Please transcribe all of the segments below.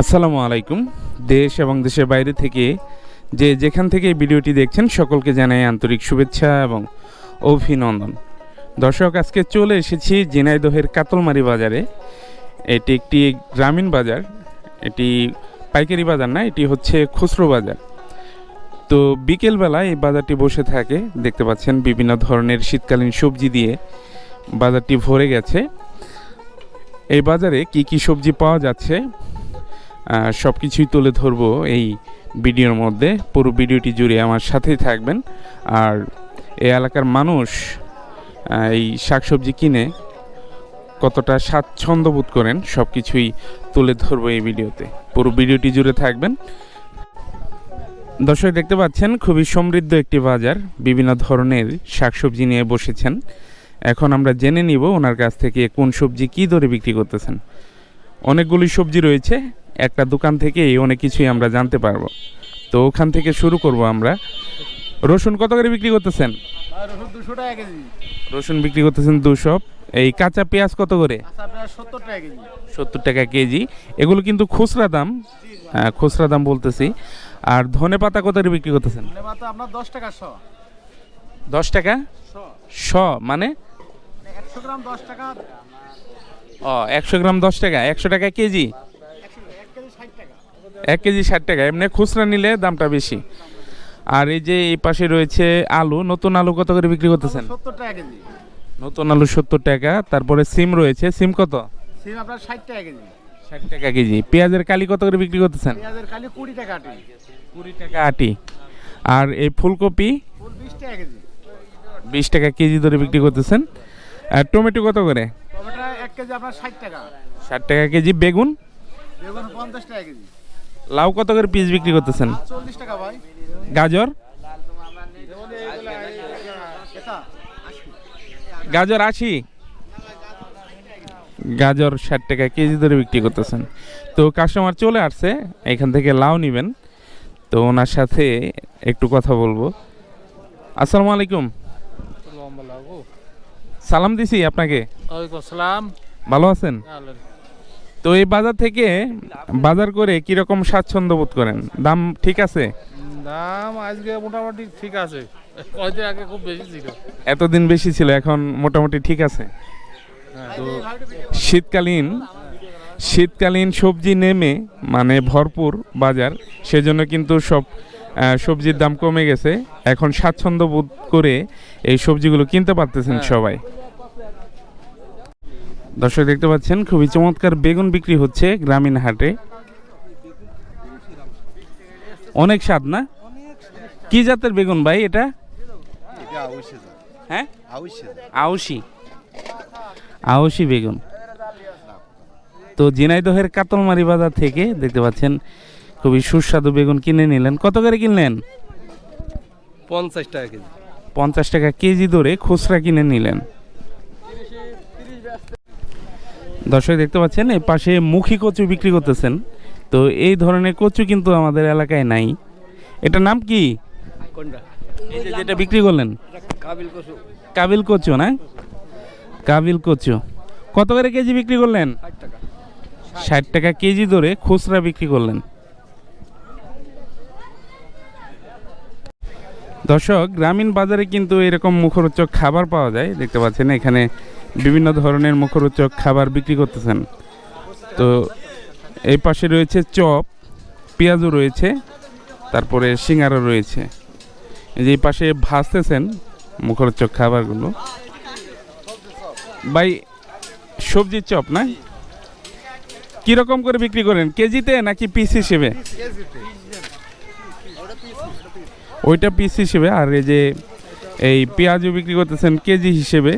আসসালামু আলাইকুম। দেশ এবং দেশের বাইরে থেকে যে যেখান থেকে ভিডিওটি দেখছেন, সকলকে জানাই আন্তরিক শুভেচ্ছা এবং অভিনন্দন। দর্শক, আজকে চলে এসেছি ঝিনাইদহের কাতলমারি বাজারে। এটি একটি গ্রামীণ বাজার। এটি পাইকারি বাজার না, এটি হচ্ছে খুচরো বাজার। তো বিকেলবেলা এই বাজারটি বসে থাকে। দেখতে পাচ্ছেন বিভিন্ন ধরনের শীতকালীন সবজি দিয়ে বাজারটি ভরে গেছে। এই বাজারে কি কি সবজি পাওয়া যাচ্ছে? সব কিছুই তুলে ধরবো এই ভিডিওর মধ্যে। পুরো ভিডিওটি জুড়ে আমার সাথেই থাকবেন। আর এই এলাকার মানুষ এই শাকসবজি কিনে কতটা স্বাচ্ছন্দ্য বোধ করেন সব কিছুই তুলে ধরবো এই ভিডিওতে। পুরো ভিডিওটি জুড়ে থাকবেন। দর্শক, দেখতে পাচ্ছেন, খুবই সমৃদ্ধ একটি বাজার। বিভিন্ন ধরনের শাকসবজি নিয়ে বসেছেন। এখন আমরা জেনে নিব ওনার কাছ থেকে কোন সবজি কী দরে বিক্রি করতেছেন। অনেকগুলি সবজি রয়েছে একটা দোকান থেকে অনেক কিছুই আমরা জানতে পারব। তো ওখান থেকে শুরু করব আমরা। রসুন কত করে বিক্রি করতেছেন? রসুন কেজি। রসুন বিক্রি করতেছেন দুশো। এই কাঁচা পেঁয়াজ কত করে? সত্তর টাকা কেজি। সত্তর টাকা কেজি। এগুলো কিন্তু খুচরা দাম। হ্যাঁ, খুচরা দাম বলতেছি। আর ধনে পাতা কত করে বিক্রি করতেছেন? দশ টাকা শ। দশ টাকা? শ মানে? একশো গ্রাম দশ টাকা। ও একশো গ্রাম দশ টাকা। একশো টাকা কেজি এক কেজি? ষাট টাকা এক কেজি ষাট টাকা। এমনি খুচরা নিলে দামটা বেশি। আর এই যে এই পাশে রয়েছে আলু নতুন আলু কত করে বিক্রি করতেছেন? সত্তর টাকা কেজি। নতুন আলু সত্তর টাকা তারপরে সিম রয়েছে। সিম কত? সিম আপনার ষাট টাকা কেজি। ষাট টাকা কেজি। পেঁয়াজের কালি কত করে বিক্রি করতেছেন? পেঁয়াজের কালি কুড়ি টাকা আটি। কুড়ি টাকা আটি। আর এই ফুলকপি? বিশ টাকা কেজি। বিশ টাকা কেজি ধরে বিক্রি করতেছেন। আর টমেটো কত করে? ষাট টাকা। কেজি। বেগুন? বেগুন পঞ্চাশ টাকা কেজি। লাউ কত করে পিস বিক্রি করতেছেন? গাজর? গাজর আশি। গাজর ষাট টাকা কেজি ধরে বিক্রি করতেছেন। তো কাস্টমার চলে আসছে এখান থেকে লাউ নেবেন। তো ওনার সাথে একটু কথা বলব। আসসালামু আলাইকুম। সালাম দিছি আপনাকে। ভালো আছেন? তো এই বাজার থেকে বাজার করে কীরকম স্বাচ্ছন্দ্য বোধ করেন? দাম ঠিক আছে? দাম আজকে মোটামুটি ঠিক আছে। কয়দিন আগে খুব বেশি ছিল। এতদিন বেশি ছিল এখন মোটামুটি ঠিক আছে। তো শীতকালীন শীতকালীন সবজি নেমে মানে ভরপুর বাজার সেজন্য কিন্তু সব সবজির দাম কমে গেছে। এখন স্বাচ্ছন্দ্য বোধ করে এই সবজিগুলো কিনতে পারতেছেন সবাই। দর্শক দেখতে পাচ্ছেন খুবই চমৎকার বেগুন বিক্রি হচ্ছে গ্রামীণ হাটে। অনেক স্বাদ না? কি জাতের বেগুন ভাই এটা? হ্যাঁ? আউশে বেগুন। তো ঝিনাইদহের কাতলমারি বাজার থেকে দেখতে পাচ্ছেন খুবই সুস্বাদু বেগুন কিনে নিলেন। কত করে কিনলেন? পঞ্চাশ টাকা কেজি। পঞ্চাশ টাকা কেজি ধরে খুচরা কিনে নিলেন। দর্শক দেখতে পাচ্ছেন এই পাশে মুখী কচু বিক্রি করতেছেন। তো এই ধরনের কচু কিন্তু আমাদের এলাকায় নাই। এটার নাম কি? যেটা বিক্রি করলেন। কাবিল কচু। না? কাবিল কচু। কত করে কেজি বিক্রি করলেন? ষাট টাকা কেজি ধরে খুচরা বিক্রি করলেন। দর্শক, গ্রামীণ বাজারে কিন্তু এরকম মুখরোচক খাবার পাওয়া যায়। দেখতে পাচ্ছেন, এখানে বিভিন্ন ধরনের মুখরোচক খাবার বিক্রি করতেছেন। তো এই পাশে রয়েছে চপ, পেঁয়াজও রয়েছে, তারপরে সিঙ্গারও রয়েছে। যে পাশে ভাজতেছেন মুখরোচক খাবারগুলো। ভাই, সবজির চপ না? কীরকম করে বিক্রি করেন? কেজিতে নাকি পিস হিসেবে? ওইটা পিস হিসেবে আর এই যে এই পেঁয়াজও বিক্রি করতেছেন কেজি হিসেবে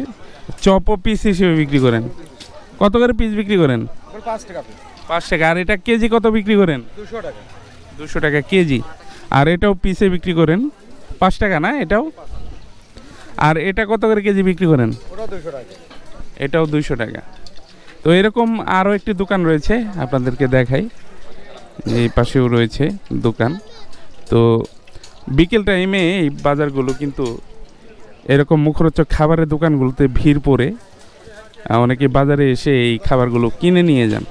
চপও পিস হিসেবে বিক্রি করেন। কত করে পিস বিক্রি করেন? পাঁচ টাকা পাঁচ টাকা। আর এটা কেজি কত বিক্রি করেন? দুশো টাকা। দুশো টাকা কেজি। আর এটাও পিসে বিক্রি করেন। পাঁচ টাকা না এটাও? আর এটা কত করে কেজি বিক্রি করেন? দুশো এটাও দুইশো টাকা। তো এরকম আরও একটি দোকান রয়েছে আপনাদেরকে দেখাই। এই পাশেও রয়েছে দোকান। তো বিকেল টাইমে এই বাজারগুলো কিন্তু এরকম মুখরোচক খাবারের দোকানগুলোতে ভিড় পড়ে। অনেকে বাজারে এসে এই খাবারগুলো কিনে নিয়ে যান।